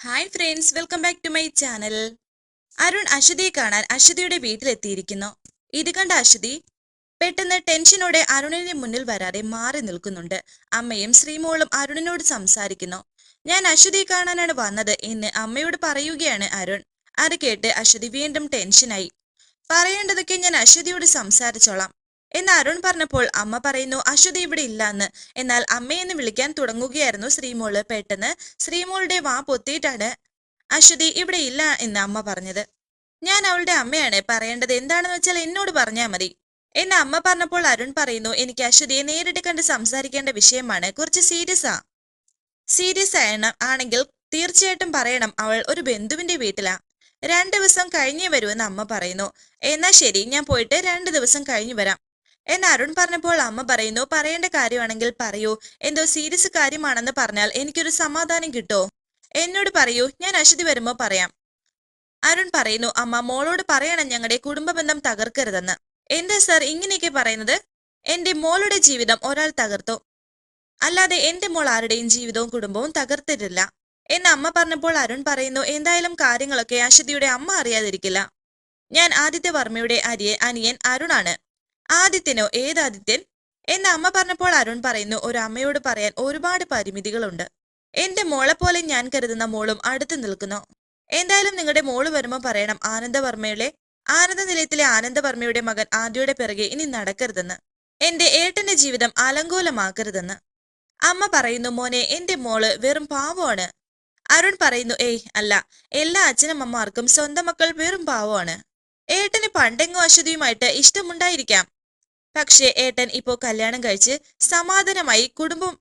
Hi friends welcome back to my channel Arun അശ്വതിയെ കാണാൻ അശ്വതിയുടെ വീട്ടിലെത്തിയിരിക്കുന്നു. ഇത് കണ്ട അശ്വതി പെട്ടെന്ന് ടെൻഷനോടെ അരുണിന്റെ മുന്നിൽ വരാതെ മാറി നിൽക്കുന്നുണ്ട്. അമ്മയും ശ്രീമോളും അരുണിനോട് സംസാരിക്കുന്നു. ഞാൻ അശ്വതിയെ കാണാനാണ് വന്നത് എന്ന് അമ്മയോട് പറയുകയാണ് അരുൺ. അത് കേട്ട് അശ്വതി വീണ്ടും ടെൻഷനായി. പറയേണ്ടതൊക്കെ ഞാൻ അശ്വതിയോട് സംസാരിച്ചോളാം. എന്ന് അരുൺ പറഞ്ഞപ്പോൾ അമ്മ പറയുന്നു അശ്വതി ഇവിടെ ഇല്ലാന്ന്. എന്നാൽ അമ്മയെന്ന് വിളിക്കാൻ തുടങ്ങുകയായിരുന്നു ശ്രീമോൾ. പെട്ടെന്ന് ശ്രീമോളുടെ വാ പൊത്തിയിട്ടാണ് അശ്വതി ഇവിടെ ഇല്ല എന്ന് അമ്മ പറഞ്ഞത്. ഞാൻ അവളുടെ അമ്മയാണ്. പറയേണ്ടത് എന്താണെന്ന് വെച്ചാൽ എന്നോട് പറഞ്ഞാൽ മതി. എന്ന് അമ്മ പറഞ്ഞപ്പോൾ അരുൺ പറയുന്നു എനിക്ക് അശ്വതിയെ നേരിട്ട് കണ്ട് സംസാരിക്കേണ്ട വിഷയമാണ്. കുറച്ച് സീരിയസ് ആ. സീരിയസ് ആണ് ആണെങ്കിൽ തീർച്ചയായിട്ടും പറയണം. അവൾ ഒരു ബന്ധുവിന്റെ വീട്ടിലാ. രണ്ടു ദിവസം കഴിഞ്ഞേ വരുമെന്ന് അമ്മ പറയുന്നു. എന്നാ ശരി ഞാൻ പോയിട്ട് രണ്ടു ദിവസം കഴിഞ്ഞു വരാം. എന്ന് അരുൺ പറഞ്ഞപ്പോൾ അമ്മ പറയുന്നു പറയേണ്ട കാര്യമാണെങ്കിൽ പറയൂ. എന്തോ സീരിയസ് കാര്യമാണെന്ന് പറഞ്ഞാൽ എനിക്കൊരു സമാധാനം കിട്ടോ? എന്നോട് പറയൂ ഞാൻ അശ്വതി വരുമ്പോ പറയാം. അരുൺ പറയുന്നു അമ്മ മോളോട് പറയണം ഞങ്ങളുടെ കുടുംബ ബന്ധം തകർക്കരുതെന്ന്. എന്താ സർ ഇങ്ങനെയൊക്കെ പറയുന്നത്? എന്റെ മോളുടെ ജീവിതം ഒരാൾ തകർത്തു. അല്ലാതെ എന്റെ മോൾ ആരുടെയും ജീവിതവും കുടുംബവും തകർത്തിട്ടില്ല. എന്ന് അമ്മ പറഞ്ഞപ്പോൾ അരുൺ പറയുന്നു എന്തായാലും കാര്യങ്ങളൊക്കെ അശ്വതിയുടെ അമ്മ അറിയാതിരിക്കില്ല. ഞാൻ ആദിത്യ വർമ്മയുടെ അരിയെ അനിയൻ അരുണാണ്. ആദിത്യനോ ഏതാദിത്യൻ? എന്ന അമ്മ പറഞ്ഞപ്പോൾ അരുൺ പറയുന്നു ഒരു അമ്മയോട് പറയാൻ ഒരുപാട് പരിമിതികളുണ്ട്. എന്റെ മോളെ പോലെ ഞാൻ കരുതുന്ന മോളും അടുത്ത് നിൽക്കുന്നു. എന്തായാലും നിങ്ങളുടെ മോൾ വരുമ്പോൾ പറയണം ആനന്ദവർമ്മയുടെ ആനന്ദ നിലയത്തിലെ ആനന്ദവർമ്മയുടെ മകൻ ആദ്യയുടെ പിറകെ ഇനി നടക്കരുതെന്ന്. എന്റെ ഏട്ടന്റെ ജീവിതം അലങ്കോലമാക്കരുതെന്ന്. അമ്മ പറയുന്നു മോനെ എന്റെ മോൾ വെറും പാവമാണ്. അരുൺ പറയുന്നു ഏയ് അല്ല എല്ലാ അച്ഛനമ്മമാർക്കും സ്വന്തം മക്കൾ വെറും പാവമാണ്. ഏട്ടന് പണ്ടെങ്ങോ അശ്വതിയുമായിട്ട് ഇഷ്ടമുണ്ടായിരിക്കാം. പക്ഷേ ഏട്ടൻ ഇപ്പോൾ കല്യാണം കഴിച്ച് സമാധാനമായി കുടുംബം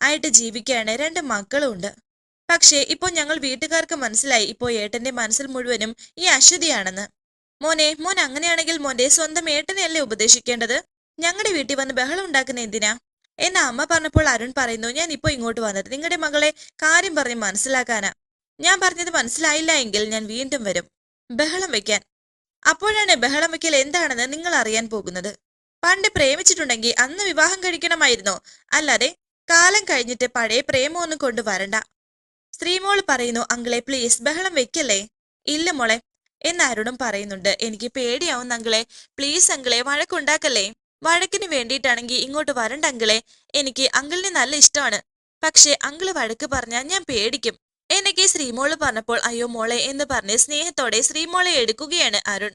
ആയിട്ട് ജീവിക്കുകയാണ്. രണ്ട് മക്കളും ഉണ്ട് പക്ഷേ ഇപ്പോൾ ഞങ്ങൾ വീട്ടുകാർക്ക് മനസ്സിലായി. ഇപ്പോൾ ഏട്ടന്റെ മനസ്സിൽ മുഴുവനും ഈ അശ്വതിയാണെന്ന്. മോനെ മോൻ അങ്ങനെയാണെങ്കിൽ മോന്റെ സ്വന്തം ഏട്ടനെയല്ലേ ഉപദേശിക്കേണ്ടത്? ഞങ്ങളുടെ വീട്ടിൽ വന്ന് ബഹളം ഉണ്ടാക്കുന്ന എന്തിനാ? എന്നെ അമ്മ പറഞ്ഞപ്പോൾ അരുൺ പറയുന്നു ഞാൻ ഇപ്പോൾ ഇങ്ങോട്ട് വന്നത് നിങ്ങളുടെ മകളെ കാര്യം പറഞ്ഞ് മനസ്സിലാക്കാനാ. ഞാൻ പറഞ്ഞത് മനസ്സിലായില്ല എങ്കിൽ ഞാൻ വീണ്ടും വരും. ബഹളം വെക്കാൻ. അപ്പോഴാണ് ബഹളം വെക്കൽ എന്താണെന്ന് നിങ്ങൾ അറിയാൻ പോകുന്നത്. പണ്ട് പ്രേമിച്ചിട്ടുണ്ടെങ്കിൽ അന്ന് വിവാഹം കഴിക്കണമായിരുന്നോ. അല്ലാതെ കാലം കഴിഞ്ഞിട്ട് പഴയ പ്രേമമൊന്നും കൊണ്ടുവരണ്ട സ്ത്രീമോൾ പറയുന്നു അങ്കിളെ പ്ലീസ് ബഹളം വെക്കല്ലേ? ഇല്ല മോളെ എന്ന് അരുണും പറയുന്നുണ്ട്. എനിക്ക് പേടിയാവുന്ന അങ്കിളെ. പ്ലീസ് അങ്കിളെ വഴക്കുണ്ടാക്കല്ലേ? വഴക്കിന് വേണ്ടിയിട്ടാണെങ്കിൽ ഇങ്ങോട്ട് വരണ്ട അങ്കിളെ. എനിക്ക് അങ്കിളിനെ നല്ല ഇഷ്ടമാണ്. പക്ഷേ അങ്കിൾ വഴക്ക് പറഞ്ഞാൽ ഞാൻ പേടിക്കും. എനിക്ക് ശ്രീമോൾ പറഞ്ഞപ്പോൾ അയ്യോ മോളെ എന്ന് പറഞ്ഞ് സ്നേഹത്തോടെ ശ്രീമോളെ എടുക്കുകയാണ് അരുൺ.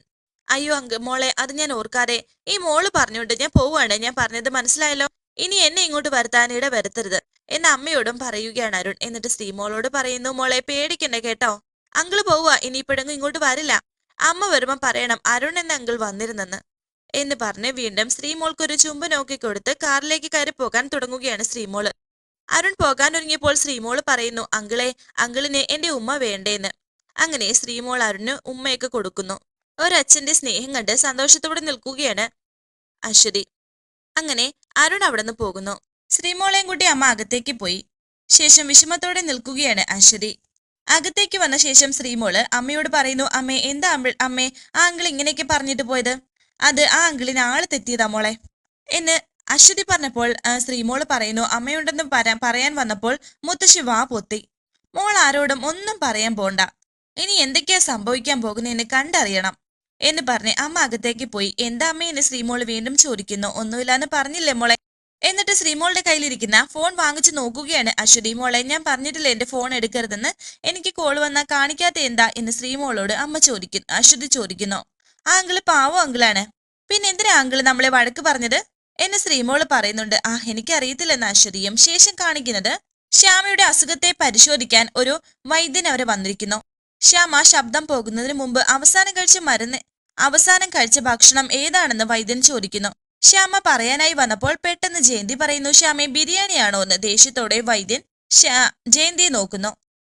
അയ്യോ അങ്ക് മോളെ അത് ഞാൻ ഓർക്കാതെ. ഈ മോൾ പറഞ്ഞുകൊണ്ട് ഞാൻ പോവാണ് ഞാൻ പറഞ്ഞത് മനസ്സിലായല്ലോ? ഇനി എന്നെ ഇങ്ങോട്ട് വരുത്താനിട വരുത്തരുത് എന്ന് അമ്മയോടും പറയുകയാണ് അരുൺ. എന്നിട്ട് ശ്രീമോളോട് പറയുന്നു മോളെ പേടിക്കണ്ട കേട്ടോ. അങ്കിൾ പോവുക ഇപ്പോഴെങ്കിലും ഇങ്ങോട്ട് വരില്ല. അമ്മ വരുമ്പോ പറയണം അരുൺ എന്ന അങ്കിൾ വന്നിരുന്നെന്ന്. എന്ന് പറഞ്ഞ് വീണ്ടും ശ്രീമോൾക്ക് ഒരു ചുമ്പ് നോക്കി കൊടുത്ത് കാറിലേക്ക് കയറി പോകാൻ തുടങ്ങുകയാണ് ശ്രീമോൾ അരുൺ പോകാൻ ഒരുങ്ങിയപ്പോൾ ശ്രീമോൾ പറയുന്നു അങ്കിളെ അങ്കിളിനെ എന്റെ ഉമ്മ വേണ്ടേന്ന്. അങ്ങനെ ശ്രീമോൾ അരുണ് ഉമ്മയൊക്കെ കൊടുക്കുന്നു. ഒരച്ഛന്റെ സ്നേഹം കണ്ട് സന്തോഷത്തോടെ നിൽക്കുകയാണ് അശ്വതി. അങ്ങനെ അരുൺ അവിടെ നിന്ന് പോകുന്നു. ശ്രീമോളെയും കൂട്ടി അമ്മ അകത്തേക്ക് പോയി. ശേഷം വിഷമത്തോടെ നിൽക്കുകയാണ് അശ്വതി. അകത്തേക്ക് വന്ന ശേഷം ശ്രീമോൾ അമ്മയോട് പറയുന്നു അമ്മേ എന്താ അമ്മ ആ അങ്കിൾ ഇങ്ങനെയൊക്കെ പറഞ്ഞിട്ട് പോയത്? അത് ആ അങ്കിളിന് ആൾ തെറ്റിയതാ മോളെ. എന്ന് അശ്വതി പറഞ്ഞപ്പോൾ ശ്രീമോൾ പറയുന്നു അമ്മയുണ്ടെന്ന് പറയാൻ വന്നപ്പോൾ മുത്തശ്ശി വാ പൊത്തി. മോൾ ആരോടും ഒന്നും പറയാൻ പോണ്ട. ഇനി എന്തൊക്കെയാ സംഭവിക്കാൻ പോകുന്നതെന്ന് കണ്ടറിയണം. എന്ന് പറഞ്ഞ് അമ്മ അകത്തേക്ക് പോയി. എന്താ അമ്മ? എന്ന് ശ്രീമോൾ വീണ്ടും ചോദിക്കുന്നു. ഒന്നുമില്ലാന്ന് പറഞ്ഞില്ലേ മോളെ? എന്നിട്ട് ശ്രീമോളുടെ കയ്യിലിരിക്കുന്ന ഫോൺ വാങ്ങിച്ചു നോക്കുകയാണ് അശ്വതി. മോളെ ഞാൻ പറഞ്ഞിട്ടില്ല എന്റെ ഫോൺ എടുക്കരുതെന്ന്? എനിക്ക് കോൾ വന്നാൽ കാണിക്കാത്ത എന്താ? എന്ന് ശ്രീമോളോട് അമ്മ ചോദിക്കുന്നു അശ്വതി ചോദിക്കുന്നു. ആ അങ്കിൾ പാവോ അങ്കിളാണ്. പിന്നെ എന്തിനാ അങ്കിൾ നമ്മളെ വഴക്ക് പറഞ്ഞത്? എന്ന് ശ്രീമോൾ പറയുന്നുണ്ട്. ആ എനിക്കറിയത്തില്ലെന്ന് അശ്വതിയും ശേഷം കാണിക്കുന്നത് ശ്യാമയുടെ അസുഖത്തെ പരിശോധിക്കാൻ ഒരു വൈദ്യൻ അവരെ വന്നിരിക്കുന്നു. ശ്യാമ ശബ്ദം പോകുന്നതിന് മുമ്പ് അവസാനം കഴിച്ച മരുന്ന് അവസാനം കഴിച്ച ഭക്ഷണം ഏതാണെന്ന് വൈദ്യൻ ചോദിക്കുന്നു. ശ്യാമ പറയാനായി വന്നപ്പോൾ പെട്ടെന്ന് ജയന്തി പറയുന്നു ശ്യാമെ ബിരിയാണിയാണോ എന്ന്? ദേഷ്യത്തോടെ വൈദ്യൻ ശ്യാ ജയന്തിയെ നോക്കുന്നു.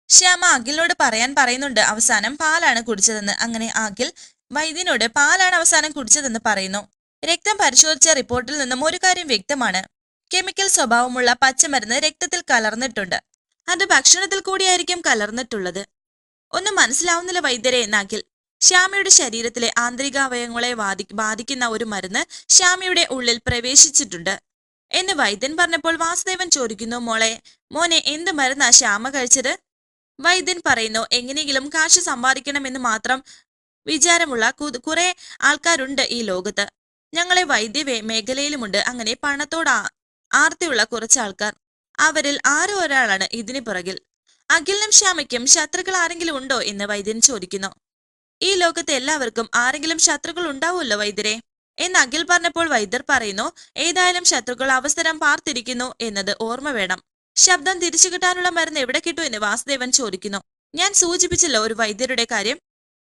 ശ്യാമ അഖിലിനോട് പറയാൻ പറയുന്നുണ്ട് അവസാനം പാലാണ് കുടിച്ചതെന്ന്. അങ്ങനെ അഖിൽ വൈദ്യനോട് പാലാണ് അവസാനം കുടിച്ചതെന്ന് പറയുന്നു. രക്തം പരിശോധിച്ച റിപ്പോർട്ടിൽ നിന്നും ഒരു കാര്യം വ്യക്തമാണ്. കെമിക്കൽ സ്വഭാവമുള്ള പച്ചമരുന്ന് രക്തത്തിൽ കലർന്നിട്ടുണ്ട്. അത് ഭക്ഷണത്തിൽ കൂടിയായിരിക്കും കലർന്നിട്ടുള്ളത്. ഒന്നും മനസ്സിലാവുന്നില്ല വൈദ്യരെ എന്നാക്കിൽ ശ്യാമയുടെ ശരീരത്തിലെ ആന്തരികാവയവങ്ങളെ ബാധി ബാധിക്കുന്ന ഒരു മരുന്ന് ശ്യാമയുടെ ഉള്ളിൽ പ്രവേശിച്ചിട്ടുണ്ട്. എന്ന് വൈദ്യൻ പറഞ്ഞപ്പോൾ വാസുദേവൻ ചോദിക്കുന്നു മോളെ മോനെ എന്ത് മരുന്നാ ശ്യാമ കഴിച്ചത്? വൈദ്യൻ പറയുന്നു എങ്ങനെയെങ്കിലും കാശ് സമ്പാദിക്കണമെന്ന് മാത്രം വിചാരമുള്ള കുറെ ആൾക്കാരുണ്ട് ഈ ലോകത്ത്. ഞങ്ങളെ വൈദ്യ മേഖലയിലുമുണ്ട്. അങ്ങനെ പണത്തോട് ആർത്തിയുള്ള കുറച്ച് ആൾക്കാർ. അവരിൽ ആരോ ഒരാളാണ് ഇതിന് പുറകിൽ. അഖിലിനും ശ്യാമയ്ക്കും ശത്രുക്കൾ ആരെങ്കിലും ഉണ്ടോ? എന്ന് വൈദ്യൻ ചോദിക്കുന്നു. ഈ ലോകത്ത് എല്ലാവർക്കും ആരെങ്കിലും ശത്രുക്കൾ ഉണ്ടാവുമല്ലോ വൈദ്യരെ? എന്ന് അഖിൽ പറഞ്ഞപ്പോൾ വൈദ്യർ പറയുന്നു ഏതായാലും ശത്രുക്കൾ അവസരം പാർത്തിരിക്കുന്നു എന്നത് ഓർമ്മ വേണം. ശബ്ദം തിരിച്ചു കിട്ടാനുള്ള മരുന്ന് എവിടെ കിട്ടു? എന്ന് വാസുദേവൻ ചോദിക്കുന്നു. ഞാൻ സൂചിപ്പിച്ചല്ലോ ഒരു വൈദ്യരുടെ കാര്യം.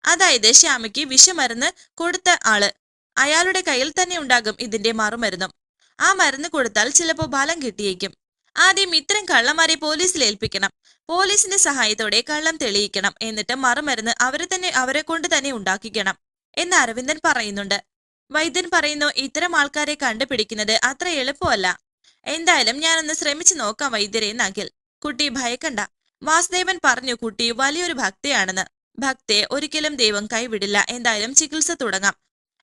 അതായത് ശ്യാമയ്ക്ക് വിഷമരുന്ന് കൊടുത്ത ആൾ അയാളുടെ കയ്യിൽ തന്നെ ഉണ്ടാകും ഇതിന്റെ മറുമരുന്നും. ആ മരുന്ന് കൊടുത്താൽ ചിലപ്പോൾ ഫലം കിട്ടിയേക്കും. ആദ്യം ഇത്തരം കള്ളന്മാരെ പോലീസിൽ ഏൽപ്പിക്കണം. പോലീസിന്റെ സഹായത്തോടെ കള്ളം തെളിയിക്കണം. എന്നിട്ട് മറുമരുന്ന് അവരെ തന്നെ അവരെ കൊണ്ട് തന്നെ ഉണ്ടാക്കിക്കണം എന്ന് അരവിന്ദൻ പറയുന്നുണ്ട്. വൈദ്യൻ പറയുന്നു ഇത്തരം ആൾക്കാരെ കണ്ടുപിടിക്കുന്നത് അത്ര എളുപ്പമല്ല. എന്തായാലും ഞാനൊന്ന് ശ്രമിച്ചു നോക്കാം വൈദ്യരെ നഖിൽ കുട്ടി ഭയക്കണ്ട. വാസുദേവൻ പറഞ്ഞു കുട്ടി വലിയൊരു ഭക്തയാണെന്ന്. ഭക്തയെ ഒരിക്കലും ദൈവം കൈവിടില്ല. എന്തായാലും ചികിത്സ തുടങ്ങാം.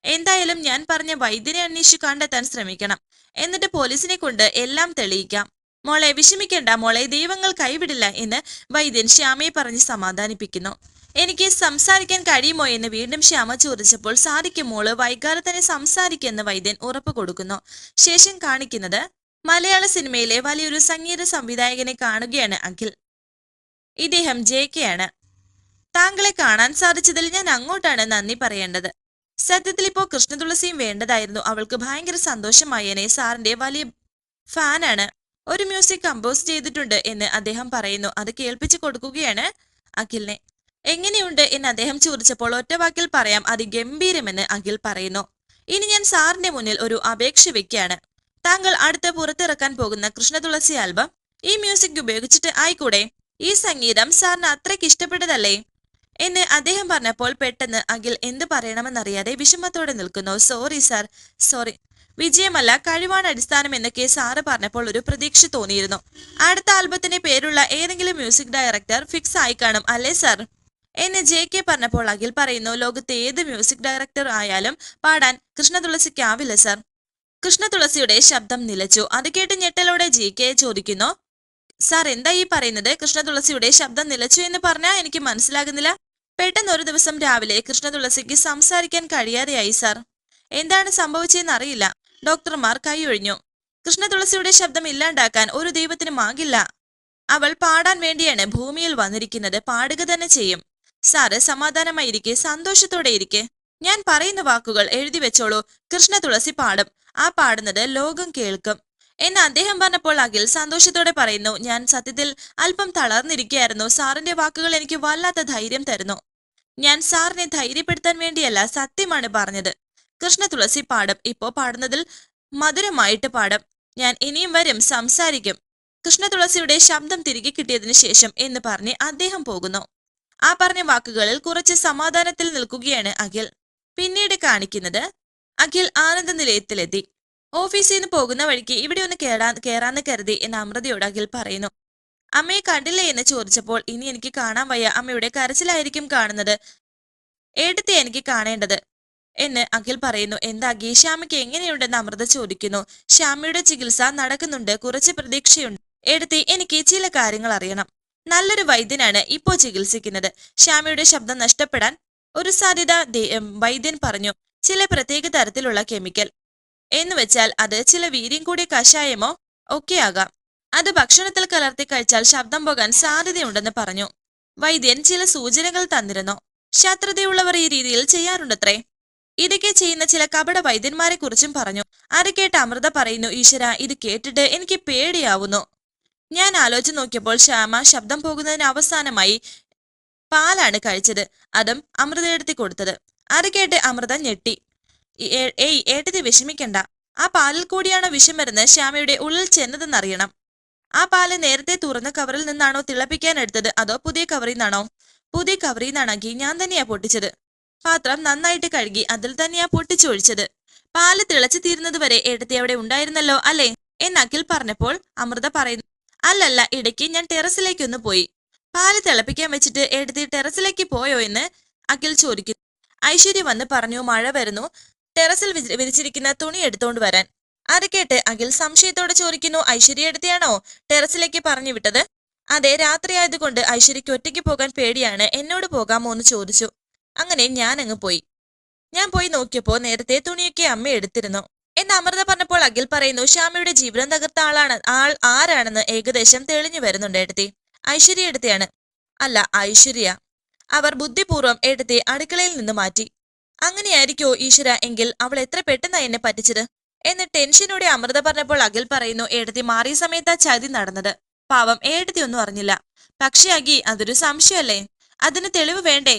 എന്തായാലും ഞാൻ പറഞ്ഞ വൈദ്യനെ അന്വേഷിച്ച് കണ്ടെത്താൻ ശ്രമിക്കണം. എന്നിട്ട് പോലീസിനെ കൊണ്ട് എല്ലാം തെളിയിക്കാം. മോളെ വിഷമിക്കേണ്ട മോളെ ദൈവങ്ങൾ കൈവിടില്ല എന്ന് വൈദ്യൻ ശ്യാമയെ പറഞ്ഞ് സമാധാനിപ്പിക്കുന്നു. എനിക്ക് സംസാരിക്കാൻ കഴിയുമോ എന്ന് വീണ്ടും ശ്യാമ ചോദിച്ചപ്പോൾ സാധിക്കും മോൾ വൈകാതെ തന്നെ സംസാരിക്കുമെന്ന് വൈദ്യൻ ഉറപ്പ് കൊടുക്കുന്നു. ശേഷം കാണിക്കുന്നത് മലയാള സിനിമയിലെ വലിയൊരു സംഗീത സംവിധായകനെ കാണുകയാണ് അഖിൽ. ഇദ്ദേഹം ജെ കെ ആണ്. താങ്കളെ കാണാൻ സാധിച്ചതിൽ ഞാൻ അങ്ങോട്ടാണ് നന്ദി പറയേണ്ടത്. സത്യത്തിൽ ഇപ്പോ കൃഷ്ണതുളസിയും വേണ്ടതായിരുന്നു. അവൾക്ക് ഭയങ്കര സന്തോഷമായേനെ സാറിന്റെ വലിയ ഫാനാണ്. ഒരു മ്യൂസിക് കമ്പോസ് ചെയ്തിട്ടുണ്ട് എന്ന് അദ്ദേഹം പറയുന്നു. അത് കേൾപ്പിച്ചു കൊടുക്കുകയാണ് അഖിലിനെ. എങ്ങനെയുണ്ട്? എന്ന് അദ്ദേഹം ചോദിച്ചപ്പോൾ ഒറ്റ വാക്കിൽ പറയാം അതിഗംഭീരമെന്ന് അഖിൽ പറയുന്നു. ഇനി ഞാൻ സാറിന്റെ മുന്നിൽ ഒരു അപേക്ഷ വെക്കുകയാണ്. താങ്കൾ അടുത്ത് പുറത്തിറക്കാൻ പോകുന്ന കൃഷ്ണതുളസി ആൽബം ഈ മ്യൂസിക് ഉപയോഗിച്ചിട്ട് ആയിക്കൂടെ? ഈ സംഗീതം സാറിന് അത്രയ്ക്ക് ഇഷ്ടപ്പെട്ടതല്ലേ? എന്ന് അദ്ദേഹം പറഞ്ഞപ്പോൾ പെട്ടെന്ന് അഖിൽ എന്ത് പറയണമെന്നറിയാതെ വിഷമത്തോടെ നിൽക്കുന്നു. Sorry sir sorry. വിജയമല്ല കഴിവാണ് അടിസ്ഥാനം എന്ന് കെ സാറ് പറഞ്ഞപ്പോൾ ഒരു പ്രതീക്ഷ തോന്നിയിരുന്നു. അടുത്ത ആൽബത്തിന്റെ പേരുള്ള ഏതെങ്കിലും മ്യൂസിക് ഡയറക്ടർ ഫിക്സ് ആയി കാണും അല്ലേ സർ? എന്നെ ജെ കെ പറഞ്ഞപ്പോൾ അഖിൽ പറയുന്നു ലോകത്തെ ഏത് മ്യൂസിക് ഡയറക്ടർ ആയാലും പാടാൻ കൃഷ്ണതുളസിക്കാവില്ല സർ. കൃഷ്ണതുളസിയുടെ ശബ്ദം നിലച്ചു. അത് കേട്ട് ഞെട്ടലോടെ ജി കെ ചോദിക്കുന്നു സാർ എന്താ ഈ പറയുന്നത്? കൃഷ്ണതുളസിയുടെ ശബ്ദം നിലച്ചു എന്ന് പറഞ്ഞാൽ എനിക്ക് മനസ്സിലാകുന്നില്ല. പെട്ടെന്ന് ഒരു ദിവസം രാവിലെ കൃഷ്ണതുളസിക്ക് സംസാരിക്കാൻ കഴിയാതെയായി സാർ. എന്താണ് സംഭവിച്ചതെന്ന് അറിയില്ല. ഡോക്ടർമാർ കൈയൊഴിഞ്ഞു. കൃഷ്ണതുളസിയുടെ ശബ്ദം ഇല്ലാണ്ടാക്കാൻ ഒരു ദൈവത്തിനും ആകില്ല. അവൾ പാടാൻ വേണ്ടിയാണ് ഭൂമിയിൽ വന്നിരിക്കുന്നത്. പാടുക തന്നെ ചെയ്യും. സാറ് സമാധാനമായിരിക്കെ സന്തോഷത്തോടെ ഇരിക്കെ. ഞാൻ പറയുന്ന വാക്കുകൾ എഴുതി വെച്ചോളൂ. കൃഷ്ണ തുളസി പാടും. ആ പാടുന്നത് ലോകം കേൾക്കും. എന്ന് അദ്ദേഹം പറഞ്ഞപ്പോൾ അഖിൽ സന്തോഷത്തോടെ പറയുന്നു ഞാൻ സത്യത്തിൽ അല്പം തളർന്നിരിക്കുകയായിരുന്നു സാറിന്റെ വാക്കുകൾ എനിക്ക് വല്ലാത്ത ധൈര്യം തരുന്നു. ഞാൻ സാറിനെ ധൈര്യപ്പെടുത്താൻ വേണ്ടിയല്ല സത്യമാണ് പറഞ്ഞത്. കൃഷ്ണ തുളസി പാടും. ഇപ്പോ പാടുന്നതിൽ മധുരമായിട്ട് പാടും. ഞാൻ ഇനിയും വരും. സംസാരിക്കും. കൃഷ്ണ തുളസിയുടെ ശബ്ദം തിരികെ കിട്ടിയതിനു ശേഷം എന്ന് പറഞ്ഞ് അദ്ദേഹം പോകുന്നു. ആ പറഞ്ഞ വാക്കുകളിൽ കുറച്ച് സമാധാനത്തിൽ നിൽക്കുകയാണ് അഖിൽ. പിന്നീട് കാണിക്കുന്നത് അഖിൽ ആനന്ദ നിലയത്തിലെത്തി. ഓഫീസിൽ നിന്ന് പോകുന്ന വഴിക്ക് ഇവിടെ ഒന്ന് കേടാ കയറാന്ന് കരുതി എന്ന് അമൃതയോട് അഖിൽ പറയുന്നു. അമ്മയെ കണ്ടില്ലേ? എന്ന് ചോദിച്ചപ്പോൾ ഇനി എനിക്ക് കാണാൻ വയ്യ. അമ്മയുടെ കരച്ചിലായിരിക്കും കാണുന്നത്. ഏട്ടത്തെ എനിക്ക് കാണേണ്ടത്. എന്ന് അഖിൽ പറയുന്നു. എന്താ ഗീ ശ്യാമയ്ക്ക് എങ്ങനെയുണ്ടെന്ന് അമൃത ചോദിക്കുന്നു. ശ്യാമയുടെ ചികിത്സ നടക്കുന്നുണ്ട്. കുറച്ച് പ്രതീക്ഷയുണ്ട്. എടുത്തി എനിക്ക് ചില കാര്യങ്ങൾ അറിയണം. നല്ലൊരു വൈദ്യനാണ് ഇപ്പോ ചികിത്സിക്കുന്നത്. ശ്യാമയുടെ ശബ്ദം നഷ്ടപ്പെടാൻ ഒരു സാധ്യത വൈദ്യൻ പറഞ്ഞു. ചില പ്രത്യേക തരത്തിലുള്ള കെമിക്കൽ എന്ന് വെച്ചാൽ അത് ചില വീര്യം കൂടിയ കഷായമോ ഒക്കെ ആകാം. അത് ഭക്ഷണത്തിൽ കലർത്തി കഴിച്ചാൽ ശബ്ദം പോകാൻ സാധ്യതയുണ്ടെന്ന് പറഞ്ഞു. വൈദ്യൻ ചില സൂചനകൾ തന്നിരുന്നു. ശത്രുതയുള്ളവർ ഈ രീതിയിൽ ചെയ്യാറുണ്ടത്രേ? ഇതൊക്കെ ചെയ്യുന്ന ചില കപട വൈദ്യന്മാരെ കുറിച്ചും പറഞ്ഞു. അത് കേട്ട് അമൃത പറയുന്നു ഈശ്വര ഇത് കേട്ടിട്ട് എനിക്ക് പേടിയാവുന്നു. ഞാൻ ആലോചിച്ച് നോക്കിയപ്പോൾ ശ്യാമ ശബ്ദം പോകുന്നതിന് അവസാനമായി പാലാണ് കഴിച്ചത്. അതും അമൃതയെടുത്തി കൊടുത്തത്. അത് കേട്ട് അമൃത ഞെട്ടി. "ഈ- ഏ- ഏയ് ഏട്ടത്തി വിഷമിക്കണ്ട. ആ പാലിൽ കൂടിയാണോ വിഷമരുന്ന് ശ്യാമയുടെ ഉള്ളിൽ ചെന്നതെന്നറിയണം. ആ പാൽ നേരത്തെ തുറന്ന കവറിൽ നിന്നാണോ തിളപ്പിക്കാൻ എടുത്തത്? അതോ പുതിയ കവറിൽ നിന്നാണോ? പുതിയ കവറിൽ നിന്നാണെങ്കിൽ ഞാൻ തന്നെയാ പൊട്ടിച്ചത്. പാത്രം നന്നായിട്ട് കഴുകി അതിൽ തന്നെയാ പൊട്ടിച്ചൊഴിച്ചത്. പാൽ തിളച്ചു തീരുന്നത് വരെ ഏട്ടത്തി അവിടെ ഉണ്ടായിരുന്നല്ലോ അല്ലേ? എന്ന് അഖിൽ പറഞ്ഞപ്പോൾ അമൃത പറയുന്നു അല്ലല്ല ഇടയ്ക്ക് ഞാൻ ടെറസിലേക്കൊന്ന് പോയി. പാൽ തിളപ്പിക്കാൻ വെച്ചിട്ട് ഏട്ടത്തി ടെറസിലേക്ക് പോയോ എന്ന് അഖിൽ ചോദിക്കുന്നു. ഐശ്വര്യ വന്ന് പറഞ്ഞു മഴ വരുന്നു. ടെറസിൽ വിരിച്ചിരിക്കുന്ന തുണി എടുത്തോണ്ട് വരാൻ. അത് കേട്ട് അഖിൽ സംശയത്തോടെ ചോദിക്കുന്നു ഐശ്വര്യ എടുത്തിയാണോ ടെറസിലേക്ക് പറഞ്ഞു വിട്ടത്? അതെ രാത്രിയായതുകൊണ്ട് ഐശ്വര്യക്ക് ഒറ്റയ്ക്ക് പോകാൻ പേടിയാണ്. എന്നോട് പോകാമോ? എന്ന് ചോദിച്ചു. അങ്ങനെ ഞാൻ അങ്ങ് പോയി. ഞാൻ പോയി നോക്കിയപ്പോ നേരത്തെ തുണിയൊക്കെ അമ്മ എടുത്തിരുന്നു. എന്ന് അമൃത പറഞ്ഞപ്പോൾ അഖിൽ പറയുന്നു ശ്യാമയുടെ ജീവിതം തകർത്ത ആളാണ് ആൾ ആരാണെന്ന് ഏകദേശം തെളിഞ്ഞു വരുന്നുണ്ട് എടുത്തി. ഐശ്വര്യ എടുത്തിയാണ്. അല്ല ഐശ്വര്യ. അവർ ബുദ്ധിപൂർവം എടുത്തി അടുക്കളയിൽ നിന്ന് മാറ്റി. അങ്ങനെയായിരിക്കോ ഈശ്വര എങ്കിൽ അവൾ എത്ര പെട്ടെന്നാ എന്നെ പറ്റിച്ചത്? എന്ന് ടെൻഷനോടെ അമൃത പറഞ്ഞപ്പോൾ അഖിൽ പറയുന്നു എടുത്തി മാറിയ സമയത്താ ചതി നടന്നത്. പാവം ഏടത്തി ഒന്നും അറിഞ്ഞില്ല. പക്ഷേ അഖി അതൊരു സംശയമല്ലേ? അതിന് തെളിവ് വേണ്ടേ?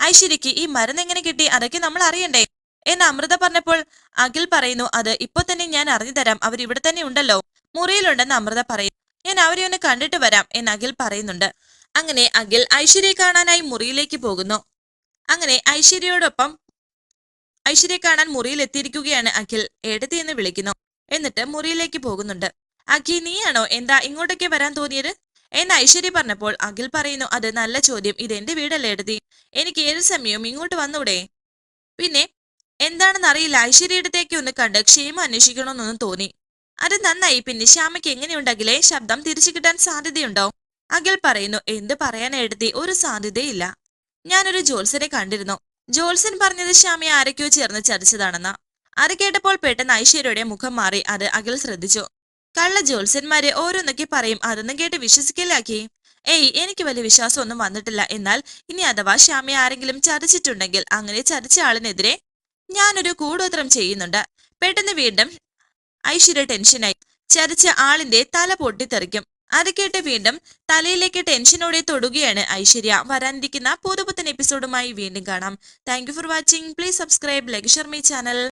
ഐശ്വര്യക്ക് ഈ മരുന്ന് എങ്ങനെ കിട്ടി? അതൊക്കെ നമ്മൾ അറിയണ്ടേ എന്ന് അമൃത പറഞ്ഞപ്പോൾ അഖിൽ പറയുന്നു അത് ഇപ്പൊ തന്നെ ഞാൻ അറിഞ്ഞു തരാം. അവർ ഇവിടെ തന്നെ ഉണ്ടല്ലോ. മുറിയിലുണ്ടെന്ന് അമൃത പറയും. ഞാൻ അവരെ ഒന്ന് കണ്ടിട്ട് വരാം എന്ന് അഖിൽ പറയുന്നുണ്ട്. അങ്ങനെ അഖിൽ ഐശ്വര്യയെ കാണാനായി മുറിയിലേക്ക് പോകുന്നു. അങ്ങനെ ഐശ്വര്യയോടൊപ്പം ഐശ്വര്യയെ കാണാൻ മുറിയിൽ എത്തിയിരിക്കുകയാണ് അഖിൽ. എടുത്തി എന്ന് വിളിക്കുന്നു. എന്നിട്ട് മുറിയിലേക്ക് പോകുന്നുണ്ട്. അഖി നീയാണോ? എന്താ ഇങ്ങോട്ടൊക്കെ വരാൻ തോന്നിയത്? എന്ന് ഐശ്വര്യ പറഞ്ഞപ്പോൾ അഖിൽ പറയുന്നു അത് നല്ല ചോദ്യം. ഇത് എന്റെ വീടല്ലേ എടുത്തി? എനിക്ക് ഏത് സമയവും ഇങ്ങോട്ട് വന്നൂടെ? പിന്നെ എന്താണെന്ന് അറിയില്ല. ഐശ്വര്യയിടത്തേക്ക് ഒന്ന് കണ്ട് ക്ഷേമം അന്വേഷിക്കണമെന്നൊന്നും തോന്നി. അത് നന്നായി. പിന്നെ ശ്യാമയ്ക്ക് എങ്ങനെയുണ്ടെങ്കിലേ ശബ്ദം തിരിച്ചു കിട്ടാൻ സാധ്യതയുണ്ടോ? അഖിൽ പറയുന്നു എന്ത് പറയാൻ എഴുതി ഒരു സാധ്യതയില്ല. ഞാനൊരു ജോത്സനെ കണ്ടിരുന്നു. ജോത്സൻ പറഞ്ഞത് ശ്യാമയെ ആരൊക്കെയോ ചേർന്ന് ചതിച്ചതാണെന്ന്. അത് കേട്ടപ്പോൾ പെട്ടെന്ന് ഐശ്വര്യയുടെ മുഖം മാറി. അത് അഖിൽ ശ്രദ്ധിച്ചു. കള്ള ജോത്സ്യന്മാരെ ഓരോന്നൊക്കെ പറയും. അതൊന്നും കേട്ട് വിശ്വസിക്കലാക്കി ഏയ് എനിക്ക് വലിയ വിശ്വാസമൊന്നും വന്നിട്ടില്ല. എന്നാൽ ഇനി അഥവാ ശ്യാമയെ ആരെങ്കിലും ചതിച്ചിട്ടുണ്ടെങ്കിൽ അങ്ങനെ ചതിച്ച ആളിനെതിരെ ഞാനൊരു കൂടോത്രം ചെയ്യുന്നുണ്ട്. പെട്ടെന്ന് വീണ്ടും ഐശ്വര്യ ടെൻഷനായി. ചതിച്ച ആളിന്റെ തല പൊട്ടിത്തെറിക്കും. അത് കേട്ട് വീണ്ടും തലയിലേക്ക് ടെൻഷനോടെ തൊടുകയാണ് ഐശ്വര്യ. വരാനിരിക്കുന്ന പുതുപുത്തൻ എപ്പിസോഡുമായി വീണ്ടും കാണാം. Thank for watching. Please subscribe like share my channel.